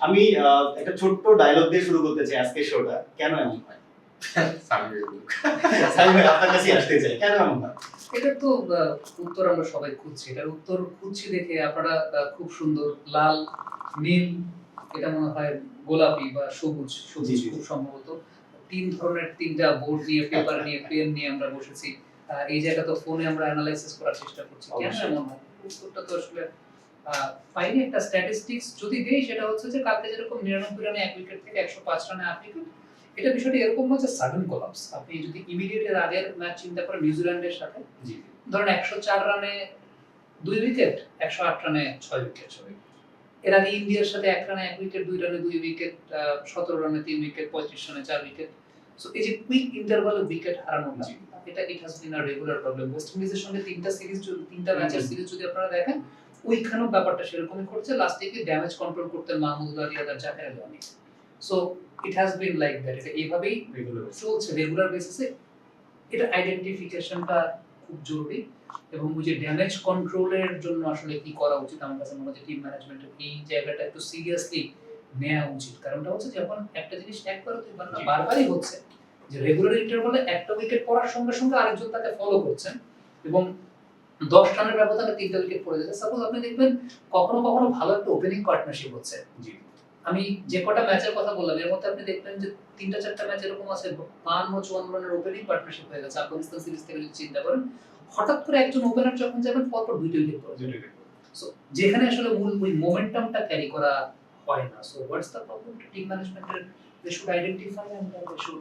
আমি আহ, একটা ছোট্ট ডায়লগ দিয়ে শুরু করতে চাই আজকে শোটা কেন এমন হয়? আপনার কাছে আসতে চাই। কেন এমন হয়? এটার তো উত্তর আমরা সবাই খুঁজছি। এটার উত্তর খুঁজছি দেখে আপনারা খুব সুন্দর লাল নীল এটা মনে হয় গোলাপি বা সবুজ সবুজ খুব সম্ভবত। তিন ধরনের তিনটা বোর্ড নিয়ে পেপার নিয়ে পেন নিয়ে আমরা বসেছি। এই জায়গা তো ফোনে আমরা অ্যানালাইসিস করার চেষ্টা করছি। কেন এমন হয়? উত্তরটা তো আসলে পাইনি একটা স্ট্যাটিস্টিক্স যদি দেই সেটা হচ্ছে যে কালকে যেরকম নিরানব্বই রানে এক উইকেট থেকে একশো পাঁচ রানে আট উইকেট এটা বিষয়টা এরকম যে সাডেন কোলাপস আপনি যদি ইমিডিয়েট এর আগের ম্যাচ চিন্তা করেন নিউজিল্যান্ডের সাথে ধরেন একশো চার রানে দুই উইকেট একশো আট রানে ছয় উইকেট এর আগে ইন্ডিয়ার সাথে এক রানে এক উইকেট দুই রানে দুই উইকেট সতেরো রানে তিন উইকেট পঁয়ত্রিশ রানে চার উইকেট সো এই যে কুইক ইন্টারভালে উইকেট হারানো। এটা it has been a regular problem West ইন্ডিজের সঙ্গে তিনটা সিরিজ তিনটা ম্যাচের সিরিজ যদি আপনারা দেখেন ওইখানেও ব্যাপারটা সেরকমই করছে লাস্টে গিয়ে ড্যামেজ কন্ট্রোল করতে Mahmud Ali other Jaker Ali so it has been like that এটা এইভাবেই রেগুলার চলছে রেগুলার বেসিসে এটা আইডেন্টিফিকেশনটা খুব জরুরি। এবং ওই যে ড্যামেজ কন্ট্রোলের জন্য আসলে কি করা উচিত আমার কাছে মনে হচ্ছে টিম ম্যানেজমেন্টের এই জায়গাটা একটু সিরিয়াসলি নেওয়া উচিত। কারণটা হচ্ছে যখন একটা জিনিস একবার দুইবার না বারবারই হচ্ছে যে রেগুলার ইন্টারভালে একটা উইকেট পড়ার সঙ্গে সঙ্গে আরেকজন তাকে ফলো করছেন। এবং দশ রানের ব্যবধানে তিনটা উইকেট পড়ে যাচ্ছে সাপোজ আপনি দেখবেন কখনো কখনো ভালো একটা ওপেনিং পার্টনারশিপ হচ্ছে। জি। আমি যে কটা ম্যাচের কথা বললাম এর মধ্যে আপনি দেখবেন যে তিনটা চারটা ম্যাচ এরকম আছে বান্ন চুয়ান্ন রানের ওপেনিং পার্টনারশিপ হয়ে গেছে। আফগানিস্তান সিরিজ থেকে যদি চিন্তা করেন হঠাৎ করে একজন ওপেনার যখন যাবেন পরপর দুইটা উইকেট পড়ে সো যেখানে আসলে মূল ওই মোমেন্টামটা ক্যারি করা হয় না। So what's the problem team ম্যানেজমেন্টের they should identify and they should